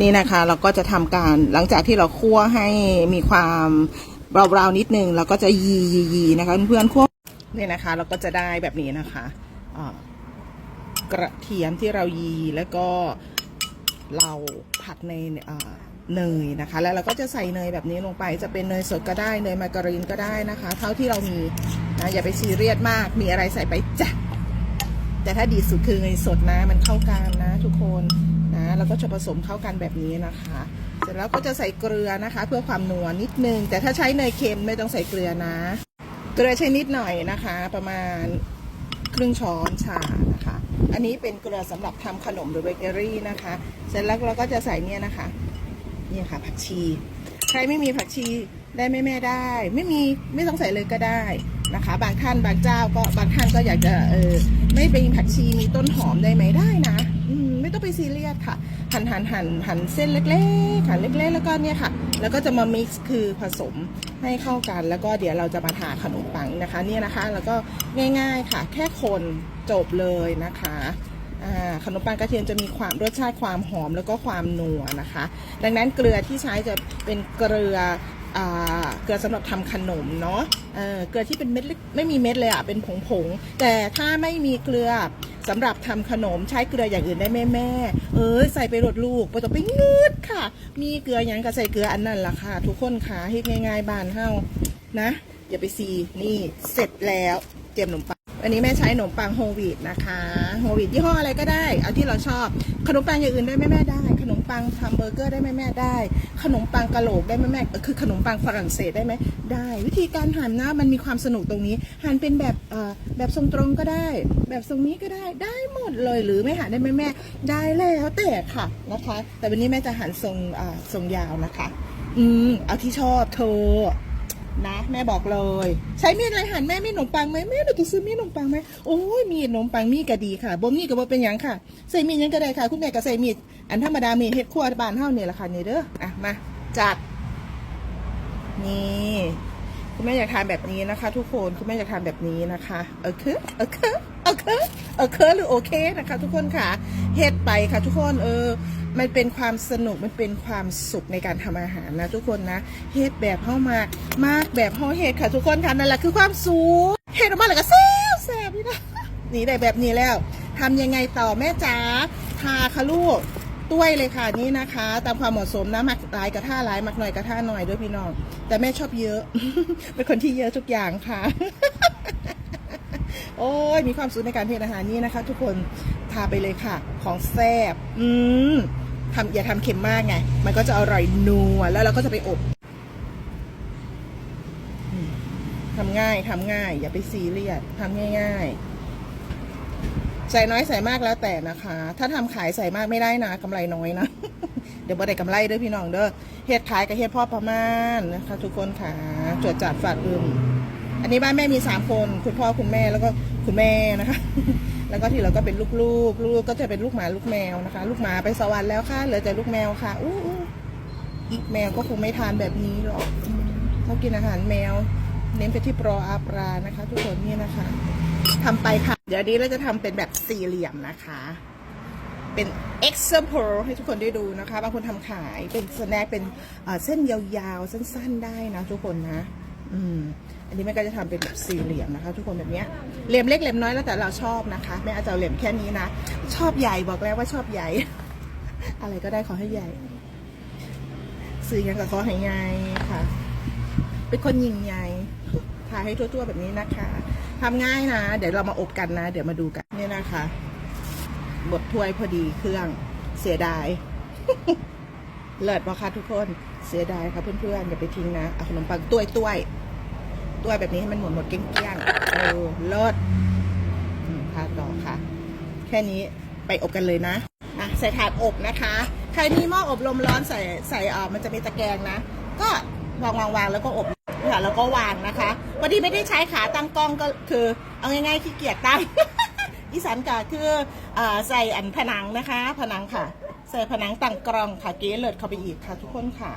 นี่นะคะ เราก็จะทำการหลังจากที่เราคั่วให้มีความเบาๆนิดนึงเราก็จะยียียีนะคะเพื่อนๆคั่วนี่นะคะ เราก็จะได้แบบนี้นะคะกระเทียมที่เรายีแล้วก็เราผัดในเนยนะคะ แล้วเราก็จะใส่เนยแบบนี้ลงไป จะเป็นเนยสดก็ได้เนยมาการีนก็ได้นะคะ เท่าที่เรามีนะอย่าไปซีเรียสมากมีอะไรใส่ไปจ้ะแต่ถ้าดีสุดคือเนยสดนะ มันเข้ากันนะทุกคน นะแล้วก็จะผสมเข้ากันแบบนี้นะคะ เสร็จแล้วก็จะใส่เกลือนะคะ เพื่อความนัวนิดนึง แต่ถ้าใช้เนยเค็มไม่ต้องใส่เกลือนะ เกลือใช้นิดหน่อยนะคะ ประมาณครึ่งช้อนชานะคะ อันนี้เป็นเกลือสำหรับทำขนมหรือเบเกอรี่นะคะ เสร็จแล้วเราก็จะใส่เนี่ยนะคะนี่ค่ะผักชี ใครไม่มีผักชีได้แม่แม่ได้ ไม่มีไม่ต้องใส่เลยก็ได้นะคะ บางท่านบางเจ้าก็บางท่านก็อยากจะเออไม่เป็นผักชีมีต้นหอมได้ไหมได้นะ ต้องไปซีเรียสค่ะ หั่นหั่นหั่นหั่นเส้นเล็กๆหั่นเล็กๆ แล้วก็เนี่ยค่ะ แล้วก็จะมา mix คือผสมให้เข้ากัน แล้วก็เดี๋ยวเราจะมาทาขนมปังนะคะ เนี่ยนะคะ แล้วก็ง่ายๆค่ะ แค่คนจบเลยนะคะขนมปังกระเทียมจะมีความรสชาติความหอมแล้วก็ความนัวนะคะ ดังนั้นเกลือที่ใช้จะเป็นเกลือ เกลือสำหรับทำขนมเนาะเเกลือที่เป็นเม็ดเล็กไม่มีเม็ดเลยอะเป็นผงๆแต่ถ้าไม่มีเกลือสำหรับทำขนมใช้เกลืออย่างอื่นได้แม่แม่เออใส่ไปรดลูกไม่ต้อไปงืดค่ะ มีเกลืออย่างก็ใส่เกลืออันนั้นล่ะค่ะ ทุกคนค่ะเฮ็ดง่าย ๆ บานเฮานะอย่าไปซีนี่เสร็จแล้วเตรียมขนมปังวันนี้แม่ใช้ขนมปังโฮลวีตนะคะโฮลวีตยี่ห้ออะไรก็ได้ เอาที่เราชอบขนมปังอย่างอื่นได้แม่แม่ได้ ปังทำเบอร์เกอร์ได้ไหมแม่ได้ ขนมปังกะโหลกได้ไหมแม่คือขนมปังฝรั่งเศสได้ไหมได้ วิธีการหั่นนะมันมีความสนุกตรงนี้ หั่นเป็นแบบแบบทรงตรงก็ได้ แบบทรงนี้ก็ได้ได้หมดเลยหรือไม่หั่นได้ไหมแม่ได้แล้วแต่ค่ะนะคะ แต่วันนี้แม่จะหั่นทรงทรงยาวนะคะ อืมเอาที่ชอบเธอ นะแม่บอกเลย ใช้มีดอะไรหั่นแม่มีขนมปังไหมแม่เราจะซื้อมีดขนมปังไหมโอ้ยมีดขนมปังมีดก็ดีค่ะบ่มีก็บ่เป็นหยังค่ะใส่มีดหยังก็ได้ค่ะ คุณแม่ก็ใส่มีดอันธรรมดามีดเฮ็ดครัวบ้านเฮาเนี่ยแหละค่ะนี่เด้ออะมาจัดนี่คุณแม่อยากทานแบบนี้นะคะ ทุกคนคุณแม่อยากทานแบบนี้นะคะโอเคโอเคโอเคโอเคหรือโอเคนะคะ ทุกคนค่ะเฮ็ดไปค่ะ ทุกคนเออมันเป็นความสนุกมันเป็นความสุขในการทำอาหารนะ ทุกคนนะเฮ็ดแบบเฮามามากแบบเฮาเฮ็ดค่ะ ทุกคนค่ะนั่นแหละคือความสุขเฮ็ดออกมาแล้วก็แซ่บแซ่บนี่นะนี่ได้แบบนี้แล้วทำยังไงต่อแม่จ๋าทาค่ะลูกต้วยเลยค่ะนี่นะคะ ตามความเหมาะสมนะมักหลายกระท่าหลายมักหน่อยกระท่าหน่อยด้วยพี่น้องแต่แม่ชอบเยอะ เป็นคนที่เยอะทุกอย่างค่ะ อ้ยมีความสุขในการเทอาหารนี่นะคะ ทุกคนทาไปเลยค่ะ ของแซ่บอืมทำอย่าทำเค็มมากไง มันก็จะอร่อยนัวแล้วเราก็จะไปอบทำง่ายทำง่าย อย่าไปซีเรียสทำง่าย ๆ ใส่น้อยใส่มากแล้วแต่นะคะ ถ้าทำขายใส่มากไม่ได้นะกำไรน้อยนะ เดี๋ยวบ่ได้กำไรเด้อพี่น้องเด้อเฮ็ดขายกับเฮ็ดพ่อประมาณนะคะ ทุกคนค่ะ จวดจัดฝาดอึม อันนี้บ้านแม่มีสามคน คุณพ่อคุณแม่แล้วก็คุณแม่นะคะ แล้วก็ที่เหลือก็เป็นลูกๆ ลูกก็จะเป็นลูกหมาลูกแมวนะคะ ลูกหมาไปสวรรค์แล้วค่ะเหลือแต่ลูกแมวค่ะอู้อู้อีกแมวก็คงไม่ทานแบบนี้หรอกเขากินอาหารแมว เน้นไปที่โปรอาปรานะคะ ทุกคนนี่นะคะทำไปค่ะ เดี๋ยวนี้เราจะทำเป็นแบบสี่เหลี่ยมนะคะ เป็น example ให้ทุกคนได้ดูนะคะบางคนทำขายเป็นสแน็คเป็นเอ่อเส้นยาวๆสั้น ๆ ได้นะทุกคนนะ อืมอันนี้แม่ก็จะทำเป็นแบบสี่เหลี่ยมนะคะ ทุกคนแบบเนี้ยเหลี่ยมเล็กเหลี่ยมน้อยแล้วแต่เราชอบนะคะแม่อาจจะเอาเหลี่ยมแค่นี้นะชอบใหญ่บอกแล้วว่าชอบใหญ่ อะไรก็ได้ขอให้ใหญ่ สื่อยังกับขอให้ใหญ่ค่ะ เป็นคนยิงใหญ่ทาให้ทั่วๆแบบนี้นะคะทำง่ายนะ เดี๋ยวเรามาอบกันนะ เดี๋ยวมาดูกันเนี่ยนะคะบดถ้วยพอดีเครื่องเสียดาย เลิศปะคะทุกคน เสียดายค่ะเพื่อนๆอย่าไปทิ้งนะเอาขนมปังต้วยต้วยต้วยแบบนี้ให้มันหมดหมดเกลี้ยงๆเออเลิศอืมค่ะต่อค่ะ แค่นี้ไปอบกันเลยนะอะใส่ถาดอบนะคะ ใครมีหม้ออบลมร้อนใส่ใส่เออมันจะมีตะแกรงนะ ก็วางวางวางแล้วก็อบค่ะแล้วก็วางนะคะพอดีไม่ได้ใช้ขาตั้งกล้องก็คือ เอาง่ายๆขี้เกียจตั้งอีสานกาคืออ่าใส่อันผนังนะคะ ผนังค่ะ ใส่ผนังตั้งกรองค่ะเกเลิศเข้าไปอีกค่ะทุกคนค่ะ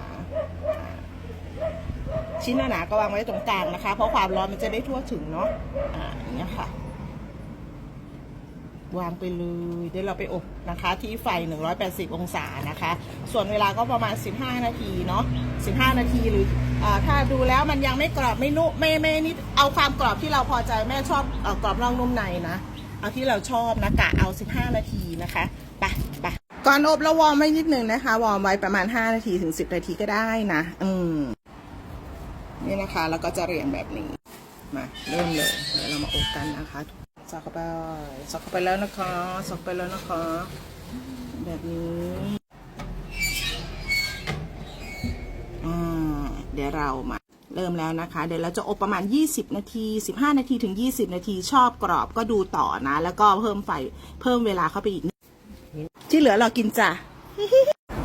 ชิ้นหนาๆก็วางไว้ตรงกลางนะคะ เพราะความร้อนมันจะได้ทั่วถึงเนาะอ่าอย่างเงี้ยค่ะ วางไปเลยเดี๋ยวเราไปอบนะคะ ที่ไฟ 180 องศานะคะ ส่วนเวลาก็ประมาณ 15 นาทีเนาะ15 นาทีหรืออถ้าดูแล้วมันยังไม่กรอบไม่นุ่มไม่ไม่นิดเอาความกรอบที่เราพอใจแม่ชอบออกรอบนอกนุ่มในนะเอาที่เราชอบนะกะเอา 15 นาทีนะคะไปไป ก่อนอบเราวอร์มไว้นิดนึงนะคะ วอร์มไว้ประมาณ 5 นาทีถึง 10 นาทีก็ได้นะ อืม นี่นะคะ แล้วก็จะเรียงแบบนี้ มา เริ่มเลยเดี๋ยวเรามาอบกันนะคะสอกเข้าไปสอกเข้าไปแล้วนะคะสอกไปแล้วนะคะ แบบนี้อ่าเดี๋ยวเรามาเริ่มแล้วนะคะ เดี๋ยวเราจะอบประมาณ 20 นาที 15 นาทีถึง 20 นาทีชอบกรอบก็ดูต่อนะ แล้วก็เพิ่มไฟเพิ่มเวลาเข้าไปอีก ที่เหลือเรากินจ้ะ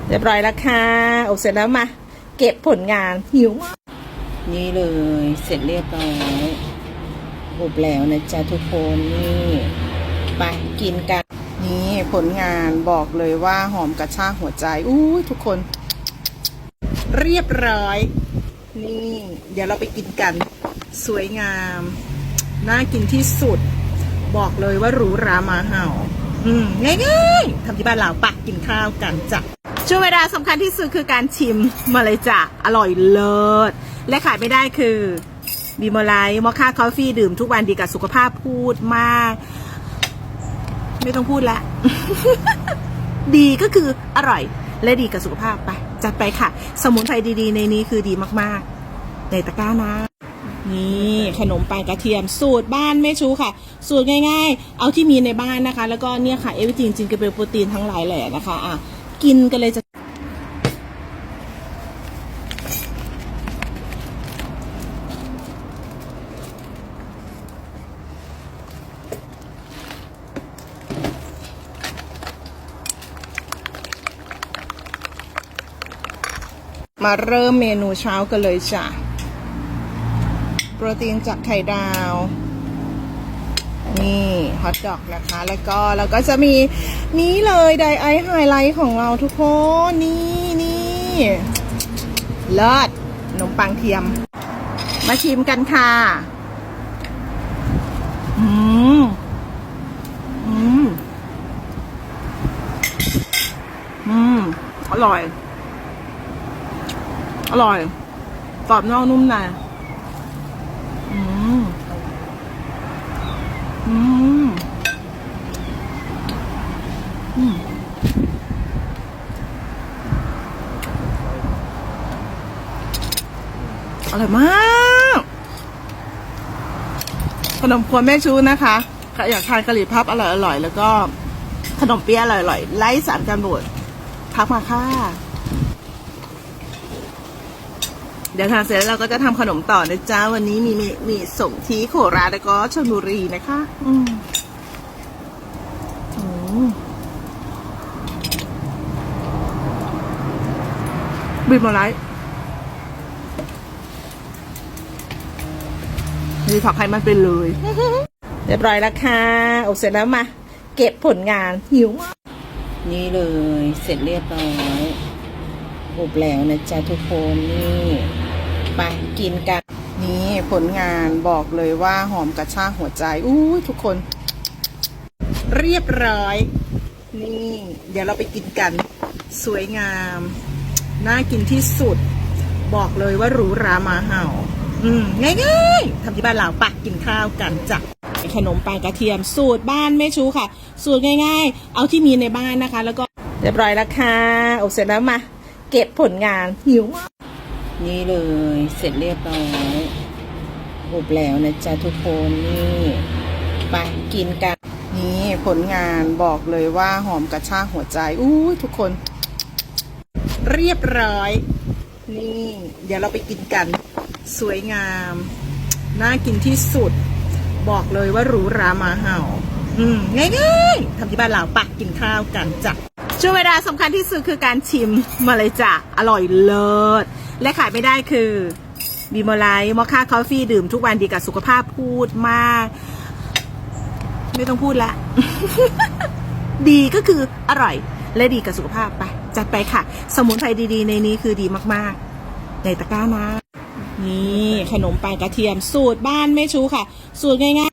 เรียบร้อยแล้วค่ะอบเสร็จแล้วมาเก็บผลงานหิวมากนี่เลยเสร็จเรียบร้อยอบแล้วนะจ๊ะทุกคนนี่ไปกินกัน นี่ผลงานบอกเลยว่าหอมกระชากหัวใจอู้ทุกคน เรียบร้อย นี่ เดี๋ยวเราไปกินกัน สวยงาม น่ากินที่สุด บอกเลยว่าหรูรามาเห่า อืมง่ายๆทำที่บ้านเราปะกินข้าวกันจ้ะช่วงเวลาสำคัญที่สุดคือการชิมมาเลยจ้ะอร่อยเลิศและขายไม่ได้คือบีมไลท์มอคค่าคอฟฟี่ดื่มทุกวันดีกับสุขภาพพูดมาก ไม่ต้องพูดละ ดีก็คืออร่อย และดีกับสุขภาพไป จัดไปค่ะ สมุนไพรดีๆ ในนี้คือดีมากๆ ในตะกร้านะ นี่ขนมปังกระเทียมสูตรบ้านแม่ชูค่ะ สูตรง่าย ๆ เอาที่มีในบ้านนะคะ แล้วก็เนี่ยค่ะเอวิจินจินกระเบลโปรตีนทั้งหลายแหล่นะคะอะกินกันเลยจะมาเริ่มเมนูเช้ากันเลยจ้ะ โปรตีนจากไข่ดาว นี่ฮอทดอกนะคะ แล้วก็แล้วก็จะมีนี้เลยไดไอไฮไลท์ของเราทุกคน นี่นี่เลิศขนมปังเทียม มาชิมกันค่ะอืมอืมอืมอร่อย อร่อยกรอบนอกนุ่มในอืม อืม อร่อยมาก ขนมครัวแม่ชูนะคะอยากทานกะหรี่พับอร่อยๆแล้วก็ขนมเปี๊ยะอร่อยๆไร้สารกันบูดทักมาค่ะ เดี๋ยวทานเสร็จแล้วเราก็จะทำขนมต่อนะจ๊ะวันนี้มีมีมีส่งที่โคราชแล้วก็ชลบุรีนะคะ อืม บีบมาไลท์มีผักไข่มันไปเลย เรียบร้อยแล้วค่ะอบเสร็จแล้วมา เก็บผลงานหิวมากนี่เลยเสร็จเรียบร้อยอบแล้วนะจ๊ะทุกคนนี่ไปกินกัน นี่ผลงานบอกเลยว่าหอมกระชากหัวใจอู้ยทุกคน เรียบร้อย นี่ เดี๋ยวเราไปกินกัน สวยงาม น่ากินที่สุด บอกเลยว่าหรูหรามาเห่า อืมง่ายๆทำที่บ้านเราปะกินข้าวกันจ้ะขนมปังกระเทียมสูตรบ้านแม่ชูค่ะ สูตรง่าย ๆ เอาที่มีในบ้านนะคะ แล้วก็เรียบร้อยแล้วค่ะอบเสร็จแล้วมา เก็บผลงานหิวมากนี่เลยเสร็จเรียบร้อยอบแล้วนะจ๊ะทุกคนนี่ไปกินกันนี่ผลงานบอกเลยว่าหอมกระชากหัวใจอู้ทุกคน เรียบร้อย นี่ เดี๋ยวเราไปกินกัน สวยงาม น่ากินที่สุด บอกเลยว่าหรูหรามาเห่า อืมง่ายๆทำที่บ้านเราปะกินข้าวกันจ้ะช่วงเวลาสำคัญที่สุดคือการชิมมาเลยจ้ะอร่อยเลิศและขายไม่ได้คือบีมไลท์มอคค่าคอฟฟี่ดื่มทุกวันดีกับสุขภาพพูดมาก ไม่ต้องพูดละ ดีก็คืออร่อยและดีกับสุขภาพไป จัดไปค่ะ สมุนไพรดีๆ ในนี้คือดีมากๆ ในตะกร้านะ นี่ขนมปังกระเทียมสูตรบ้านแม่ชูค่ะ สูตรง่ายๆ